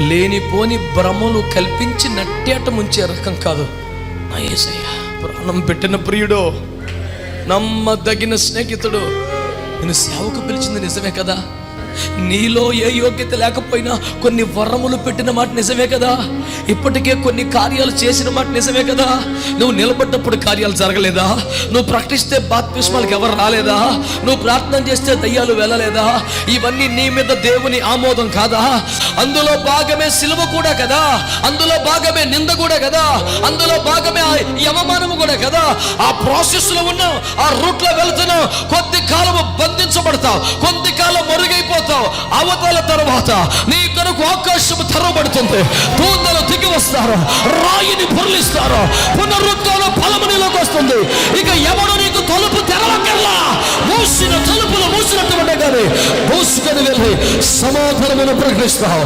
లేనిపోని భ్రమలు కల్పించి నట్టేట ముంచే రకం కాదు. నా ఏసయ్య ప్రాణం పెట్టిన ప్రియుడు నమ్మదగిన స్నేహితుడు నేను సేవకు పిలిచింది నిజమే కదా? నీలో ఏ యోగ్యత లేకపోయినా కొన్ని వరములు పెట్టిన మాట నిజమే కదా? ఇప్పటికే కొన్ని కార్యాలు చేసిన మాట నిజమే కదా? నువ్వు నిలబడ్డప్పుడు కార్యాలు జరగలేదా? నువ్వు ప్రకటిస్తే బాత్మిష్మాలకు ఎవరు రాలేదా? నువ్వు ప్రార్థన చేస్తే దయ్యాలు వెళ్ళలేదా? ఇవన్నీ నీ మీద దేవుని ఆమోదం కాదా? అందులో భాగమే సిలువ కూడా కదా? అందులో భాగమే నింద కూడా కదా? అందులో భాగమే ఆ యవమానము కూడా కదా? ఆ ప్రాసెస్లో ఉన్నావు ఆ రూట్లో కొద్ది కాలము కొంతకాలం మరుగైపోతావు. అవతల తర్వాత నీ కొరకు ఆకాశము తెరవబడుతుంది. దూతలు దిగి వస్తారు. రాయిని పొరలిస్తారు. పునరుద్ధాల ఫలము నీలోకి వస్తుంది. ఇక ఎవడు నీకు తలుపు తెరవకల్లా మూసిన తలుపులు మూసినట్టు కానీ మూసుకొని వెళ్ళి సమాధానమైన ప్రకటిస్తావు.